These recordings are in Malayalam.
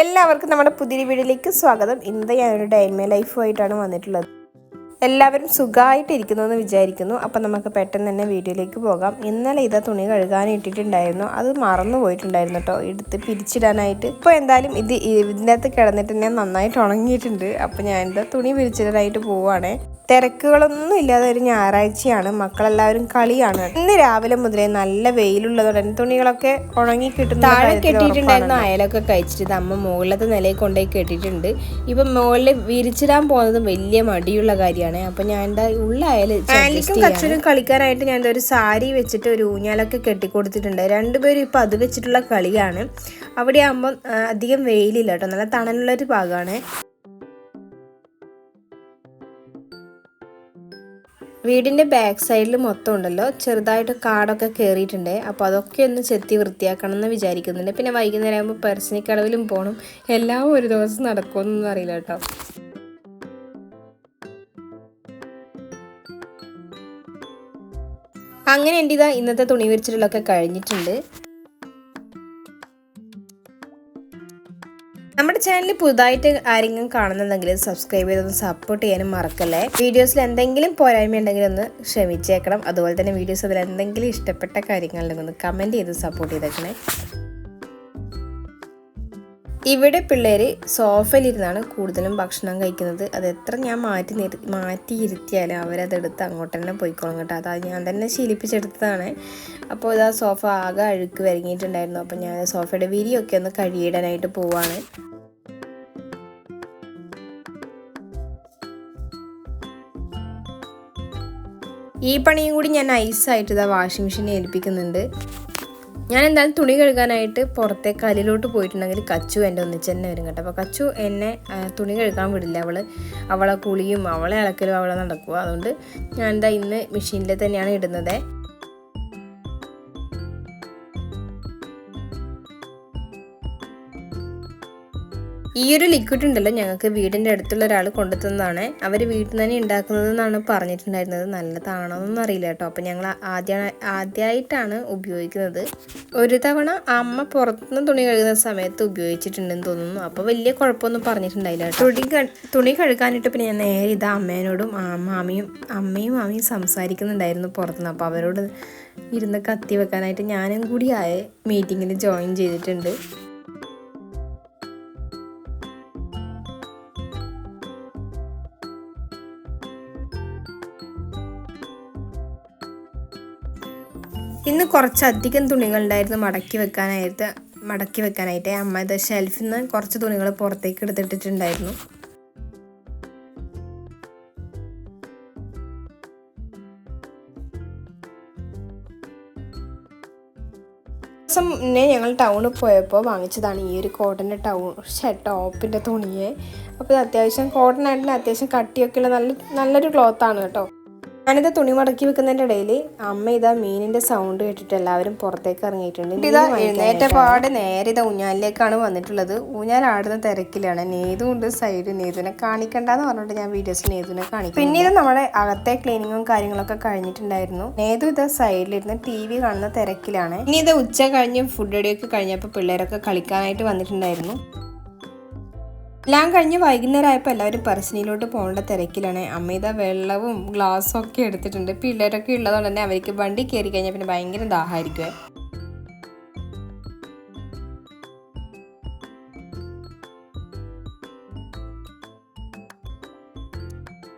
എല്ലാവർക്കും നമ്മുടെ പുതിയ വീഡിയോയിലേക്ക് സ്വാഗതം. ഇന്ന് ഞാനൊരു ഡൈൻമേ ലൈഫുമായിട്ടാണ് വന്നിട്ടുള്ളത്. എല്ലാവരും സുഖമായിട്ടിരിക്കുന്നു എന്ന് വിചാരിക്കുന്നു. അപ്പം നമുക്ക് പെട്ടെന്ന് തന്നെ വീഡിയോയിലേക്ക് പോകാം. ഇന്നലെ ഇതാ തുണി കഴുകാൻ ഇട്ടിട്ടുണ്ടായിരുന്നു. അത് മറന്നു പോയിട്ടുണ്ടായിരുന്നു കേട്ടോ. എടുത്ത് പിരിച്ചിടാനായിട്ട്. ഇപ്പോൾ എന്തായാലും ഇത് ഇതിനകത്ത് കിടന്നിട്ട് ഞാൻ നന്നായിട്ട് ഉണങ്ങിയിട്ടുണ്ട്. അപ്പം ഞാനിത് തുണി പിരിച്ചിടാനായിട്ട് പോവുകയാണേ. തിരക്കുകളൊന്നും ഇല്ലാതെ ഒരു ഞായറാഴ്ചയാണ്. മക്കളെല്ലാവരും കളിയാണ്. ഇന്ന് രാവിലെ മുതലേ നല്ല വെയിലുള്ളതുകൊണ്ട് തന്നെ തുണികളൊക്കെ ഉണങ്ങി കിട്ടും താഴെ കെട്ടിയിട്ടുണ്ടായിരുന്നു. അയലൊക്കെ കഴിച്ചിട്ട് അമ്മ മുകളിലത്തെ നിലയിൽ കൊണ്ടുപോയി കെട്ടിയിട്ടുണ്ട്. ഇപ്പം മുകളിൽ വിരിച്ചിടാൻ പോകുന്നത് വലിയ മടിയുള്ള കാര്യമാണ്. അപ്പൊ ഞാൻ എന്താ ഉള്ള അയൽ ആലിക്കും കച്ചനും കളിക്കാനായിട്ട് ഞാൻ ഒരു സാരി വെച്ചിട്ട് ഒരു ഊഞ്ഞാലൊക്കെ കെട്ടിക്കൊടുത്തിട്ടുണ്ട്. രണ്ടുപേരും ഇപ്പൊ അത് വെച്ചിട്ടുള്ള കളിയാണ്. അവിടെ ആകുമ്പോൾ അധികം വെയിലില്ല കേട്ടോ. നല്ല തണലുള്ള ഒരു ഭാഗമാണ്. വീടിന്റെ ബാക്ക് സൈഡിൽ മൊത്തം ഉണ്ടല്ലോ. ചെറുതായിട്ട് കാടൊക്കെ കയറിയിട്ടുണ്ട് അപ്പോൾ അതൊക്കെ ഒന്ന് ചെത്തി വൃത്തിയാക്കണം എന്ന് വിചാരിക്കുന്നുണ്ട്. പിന്നെ വൈകുന്നേരം ആകുമ്പോൾ പെർസനിക്കടവിലും പോകണം എല്ലാം ഒരു ദിവസം നടക്കുമെന്നൊന്നും അറിയില്ല കേട്ടോ. അങ്ങനെ എന്റെ ഇതാ ഇന്നത്തെ തുണി വിരിച്ചിട്ടുള്ളൊക്കെ കഴിഞ്ഞിട്ടുണ്ട്. ചാനൽ പുതുതായിട്ട് ആരെങ്കിലും കാണുന്നുണ്ടെങ്കിൽ സബ്സ്ക്രൈബ് ചെയ്തൊന്ന് സപ്പോർട്ട് ചെയ്യാനും മറക്കല്ലേ. വീഡിയോസിൽ എന്തെങ്കിലും പോരായ്മ ഉണ്ടെങ്കിൽ ഒന്ന് ക്ഷമിച്ചേക്കണം. അതുപോലെ തന്നെ വീഡിയോസ് അതിൽ എന്തെങ്കിലും ഇഷ്ടപ്പെട്ട കാര്യങ്ങളുണ്ടെങ്കിൽ ഒന്ന് കമന്റ് ചെയ്ത് സപ്പോർട്ട് ചെയ്തേക്കണേ. ഇവിടെ പിള്ളേർ സോഫയിലിരുന്നാണ് കൂടുതലും ഭക്ഷണം കഴിക്കുന്നത്. അത് എത്ര ഞാൻ മാറ്റി നിർ മാറ്റി ഇരുത്തിയാലും അവരതെടുത്ത് അങ്ങോട്ട് തന്നെ പോയിക്കോളും കേട്ടോ. അത് ഞാൻ തന്നെ ശീലിപ്പിച്ചെടുത്തതാണ്. അപ്പോൾ ഇതാ സോഫ ആകെ അഴുക്ക് വരങ്ങിയിട്ടുണ്ടായിരുന്നു. അപ്പോൾ ഞാൻ സോഫയുടെ വിരിയൊക്കെ ഒന്ന് കഴുകിയിടാനായിട്ട് പോവാണ്. ഈ പണിയും കൂടി ഞാൻ ഐസായിട്ട് ഇതാ വാഷിംഗ് മെഷീനിൽ ഏൽപ്പിക്കുന്നുണ്ട്. ഞാൻ എന്തായാലും തുണി കഴുകാനായിട്ട് പുറത്തെ കല്ലിലോട്ട് പോയിട്ടുണ്ടെങ്കിൽ കച്ചു എന്റെ ഒന്നിച്ച് തന്നെ വരും കേട്ടോ. അപ്പോൾ കച്ചു എന്നെ തുണി കഴുകാൻ വിടില്ല. അവൾ അവളെ കുളിയും അവളെ ഇളക്കലും അവളെ നടക്കുക അതുകൊണ്ട് ഞാൻ എന്താ ഇന്ന് മെഷീനിൽ തന്നെയാണ് ഇടുന്നത്. ഈ ഒരു ലിക്വിഡ് ഉണ്ടല്ലോ ഞങ്ങൾക്ക് വീടിന്റെ അടുത്തുള്ള ഒരാൾ കൊണ്ടുതന്നതാണ് അവർ വീട്ടിൽ തന്നെ ഉണ്ടാക്കുന്നതെന്നാണ് പറഞ്ഞിട്ടുണ്ടായിരുന്നത്. നല്ലതാണോ എന്നൊന്നും അറിയില്ല കേട്ടോ. അപ്പം ഞങ്ങൾ ആദ്യ ആദ്യമായിട്ടാണ് ഉപയോഗിക്കുന്നത്. ഒരു തവണ അമ്മ പുറത്തുനിന്ന് തുണി കഴുകുന്ന സമയത്ത് ഉപയോഗിച്ചിട്ടുണ്ടെന്ന് തോന്നുന്നു. അപ്പോൾ വലിയ കുഴപ്പമൊന്നും പറഞ്ഞിട്ടുണ്ടായില്ല തുണി തുണി കഴുകാനിട്ട് പിന്നെ ഞാൻ നേരെ ഇത് അമ്മേനോടും മാമിയും അമ്മയും മാമിയും സംസാരിക്കുന്നുണ്ടായിരുന്നു പുറത്തുനിന്ന്. അപ്പോൾ അവരോട് ഇരുന്ന് കത്തി വെക്കാനായിട്ട് ഞാനും കൂടി ആയ മീറ്റിങ്ങിൽ ജോയിൻ ചെയ്തിട്ടുണ്ട്. ഇന്ന് കുറച്ചധികം തുണികളുണ്ടായിരുന്നു മടക്കി വെക്കാനായിട്ട് മടക്കി വെക്കാനായിട്ട്. അമ്മ ഇത് ഷെൽഫിൽ നിന്ന് കുറച്ച് തുണികൾ പുറത്തേക്ക് എടുത്തിട്ടിട്ടുണ്ടായിരുന്നു. ദിവസം മുന്നേ ഞങ്ങൾ ടൗണിൽ പോയപ്പോൾ വാങ്ങിച്ചതാണ് ഈ ഒരു കോട്ടന്റെ ടൗൺ ടോപ്പിന്റെ തുണിയെ. അപ്പോൾ അത്യാവശ്യം കോട്ടൺ ആയിട്ടുള്ള അത്യാവശ്യം കട്ടിയൊക്കെയുള്ള നല്ല നല്ലൊരു ക്ലോത്താണ് കേട്ടോ. ഞാനിത് തുണി മടക്കി വെക്കുന്നതിന്റെ ഇടയിൽ അമ്മ ഇതാ മീനിന്റെ സൗണ്ട് കേട്ടിട്ട് എല്ലാവരും പുറത്തേക്ക് ഇറങ്ങിയിട്ടുണ്ട്. ഇതാ എഴുന്നേറ്റ പാട് നേരെ ഇതാ ഊഞ്ഞാലിലേക്കാണ് വന്നിട്ടുള്ളത്. ഊഞ്ഞാലാടുന്ന തിരക്കിലാണ്. നെയ്തും ഉണ്ട് സൈഡ് നേതുവിനെ കാണിക്കണ്ടെന്ന് പറഞ്ഞിട്ട് ഞാൻ വീഡിയോസ് നേതുവിനെ കാണിക്കും പിന്നീട് നമ്മുടെ അകത്തെ ക്ലീനിങ്ങും കാര്യങ്ങളൊക്കെ കഴിഞ്ഞിട്ടുണ്ടായിരുന്നു. നേതു ഇതാ സൈഡിലിരുന്ന് ടി വി കാണുന്ന തിരക്കിലാണ്. ഇനി ഇത് ഉച്ച കഴിഞ്ഞ് ഫുഡ് അടിയൊക്കെ കഴിഞ്ഞപ്പോൾ പിള്ളേരൊക്കെ കളിക്കാനായിട്ട് വന്നിട്ടുണ്ടായിരുന്നു. എല്ലാം കഴിഞ്ഞ് വൈകുന്നേരം ആയപ്പോൾ എല്ലാവരും പറശ്ശിനിയിലോട്ട് പോകേണ്ട തിരക്കിലാണ്. അമ്മ വെള്ളവും ഗ്ലാസ്സും ഒക്കെ എടുത്തിട്ടുണ്ട്. പിള്ളേരൊക്കെ ഉള്ളതുകൊണ്ട് തന്നെ അവർക്ക് വണ്ടി കയറി കഴിഞ്ഞാൽ പിന്നെ ഭയങ്കര ദാഹമായിരിക്കുമേ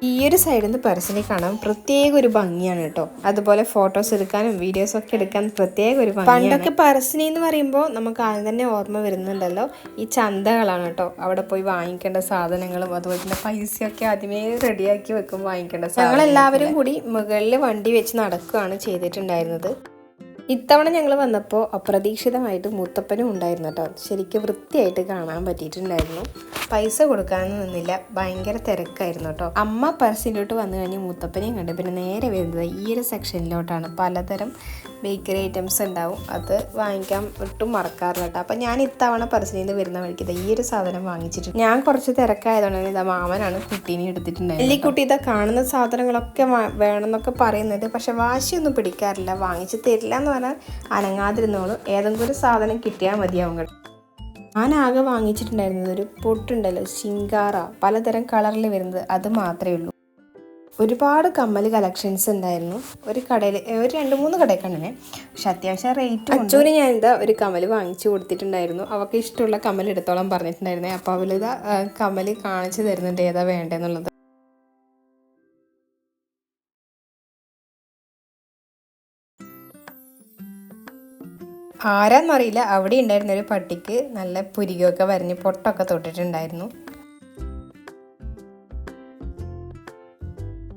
ഈ ഒരു സൈഡിൽ നിന്ന് പേഴ്സണലി കാണാൻ പ്രത്യേക ഒരു ഭംഗിയാണ് കേട്ടോ. അതുപോലെ ഫോട്ടോസ് എടുക്കാനും വീഡിയോസ് ഒക്കെ എടുക്കാൻ പ്രത്യേക ഒരു ഭംഗി പണ്ടൊക്കെ പേഴ്സണി എന്ന് പറയുമ്പോൾ നമുക്ക് ആദ്യം തന്നെ ഓർമ്മ വരുന്നുണ്ടല്ലോ ഈ ചന്തകളാണ് കേട്ടോ. അവിടെ പോയി വാങ്ങിക്കേണ്ട സാധനങ്ങളും അതുപോലെ തന്നെ പൈസ ഒക്കെ ആദ്യമേ റെഡിയാക്കി വെക്കും വാങ്ങിക്കേണ്ട ഞങ്ങൾ എല്ലാവരും കൂടി മുകളിൽ വണ്ടി വെച്ച് നടക്കുകയാണ് ചെയ്തിട്ടുണ്ടായിരുന്നത്. ഇത്തവണ ഞങ്ങൾ വന്നപ്പോൾ അപ്രതീക്ഷിതമായിട്ട് മുത്തപ്പനും ഉണ്ടായിരുന്നു കേട്ടോ ശരിക്കും വൃത്തിയായിട്ട് കാണാൻ പറ്റിയിട്ടുണ്ടായിരുന്നു. പൈസ കൊടുക്കാനൊന്നും നിന്നില്ല. ഭയങ്കര തിരക്കായിരുന്നു കേട്ടോ അമ്മ പരസ്യയിലോട്ട് വന്നു കഴിഞ്ഞ് മുത്തപ്പനെയും കണ്ട് പിന്നെ നേരെ വരുന്നത് ഈ ഒരു സെക്ഷനിലോട്ടാണ്. പലതരം ബേക്കറി ഐറ്റംസ് ഉണ്ടാവും. അത് വാങ്ങിക്കാൻ ഒട്ടും മറക്കാറില്ല കേട്ടോ അപ്പം ഞാൻ ഇത്തവണ പരസ്യയിൽ നിന്ന് വരുന്ന വഴിക്ക് ഈ ഒരു സാധനം വാങ്ങിച്ചിട്ടുണ്ട്. ഞാൻ കുറച്ച് തിരക്കായതുകൊണ്ട് ഇതാ മാമനാണ് കുട്ടീനെ എടുത്തിട്ടുണ്ടായിരുന്നത് ഈ കുട്ടി ഇതാ കാണുന്ന സാധനങ്ങളൊക്കെ വേണമെന്നൊക്കെ പറയുന്നുണ്ട് പക്ഷെ വാശിയൊന്നും പിടിക്കാറില്ല. വാങ്ങിച്ച് തരില്ല എന്ന് പറഞ്ഞാൽ അനങ്ങാതിരുന്നോളും. ഏതെങ്കിലും ഒരു സാധനം കിട്ടിയാൽ മതിയാവും കേട്ടോ ഞാൻ ആകെ വാങ്ങിച്ചിട്ടുണ്ടായിരുന്നത് ഒരു പൊട്ടുണ്ടല്ലോ ശിങ്കാറ. പലതരം കളറിൽ വരുന്നത്. അത് മാത്രമേ ഉള്ളൂ. ഒരുപാട് കമ്മൽ കളക്ഷൻസ് ഉണ്ടായിരുന്നു. ഒരു കടയിൽ ഒരു രണ്ട് മൂന്ന് കടയിൽ കണ്ടിനെ പക്ഷെ അത്യാവശ്യം റേറ്റ് അച്ചൂന് ഞാൻ എന്താ ഒരു കമ്മൽ വാങ്ങിച്ചു കൊടുത്തിട്ടുണ്ടായിരുന്നു. അവൾക്ക് ഇഷ്ടമുള്ള കമ്മൽ എടുത്തോളം പറഞ്ഞിട്ടുണ്ടായിരുന്നേ. അപ്പോൾ അവളിതാ കമ്മൽ കാണിച്ചു തരുന്നുണ്ട്. ഏതാ വേണ്ടതെന്നുള്ളത് ആരാന്നറിയില്ല. അവിടെ ഉണ്ടായിരുന്ന ഒരു പട്ടിക്ക് നല്ല പുരികൊക്കെ വരഞ്ഞ് പൊട്ടൊക്കെ തൊട്ടിട്ടുണ്ടായിരുന്നു.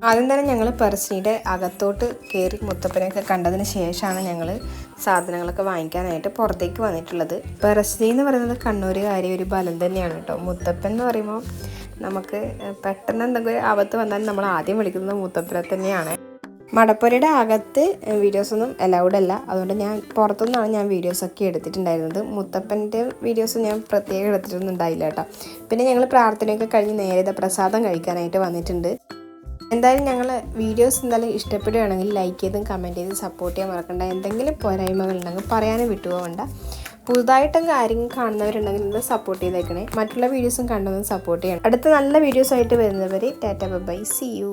ആദ്യം തന്നെ ഞങ്ങൾ പെർസിനിയുടെ അകത്തോട്ട് കയറി മുത്തപ്പനെയൊക്കെ കണ്ടതിന് ശേഷമാണ് ഞങ്ങൾ സാധനങ്ങളൊക്കെ വാങ്ങിക്കാനായിട്ട് പുറത്തേക്ക് വന്നിട്ടുള്ളത്. പെർസിനി എന്ന് പറയുന്നത് കണ്ണൂരുകാരി ഒരു ബലം തന്നെയാണ് കേട്ടോ. മുത്തപ്പൻ എന്ന് പറയുമ്പോൾ നമുക്ക് പെട്ടെന്ന് എന്തെങ്കിലും ആപത്ത് വന്നാൽ നമ്മൾ ആദ്യം വിളിക്കുന്നത് മുത്തപ്പനെ തന്നെയാണ്. മടപ്പുരയുടെ അകത്ത് വീഡിയോസൊന്നും അലൗഡ് അല്ല. അതുകൊണ്ട് ഞാൻ പുറത്തുനിന്നാണ് ഞാൻ വീഡിയോസൊക്കെ എടുത്തിട്ടുണ്ടായിരുന്നത്. മുത്തപ്പന്റെ വീഡിയോസ് ഞാൻ പ്രത്യേകം എടുത്തിട്ടൊന്നുണ്ടായില്ല കേട്ടോ. പിന്നെ ഞങ്ങൾ പ്രാർത്ഥനയൊക്കെ കഴിഞ്ഞ് നേരെ പ്രസാദം കഴിക്കാനായിട്ട് വന്നിട്ടുണ്ട്. എന്തായാലും ഞങ്ങൾ വീഡിയോസ് എന്തായാലും ഇഷ്ടപ്പെടുകയാണെങ്കിൽ ലൈക്ക് ചെയ്തും കമന്റ് ചെയ്തും സപ്പോർട്ട് ചെയ്യാൻ മറക്കണ്ട. എന്തെങ്കിലും പോരായ്മകളുണ്ടെങ്കിൽ പറയാനും വിട്ടുപോകണ്ട. പുതുതായിട്ടും ആരെങ്കിലും കാണുന്നവരുണ്ടെങ്കിൽ ഇത് സപ്പോർട്ട് ചെയ്തേക്കണേ. മറ്റുള്ള വീഡിയോസും കണ്ടതും സപ്പോർട്ട് ചെയ്യണം. അടുത്ത നല്ല വീഡിയോസായിട്ട് വരുന്നവർ ടാറ്റ ബൈ സി യു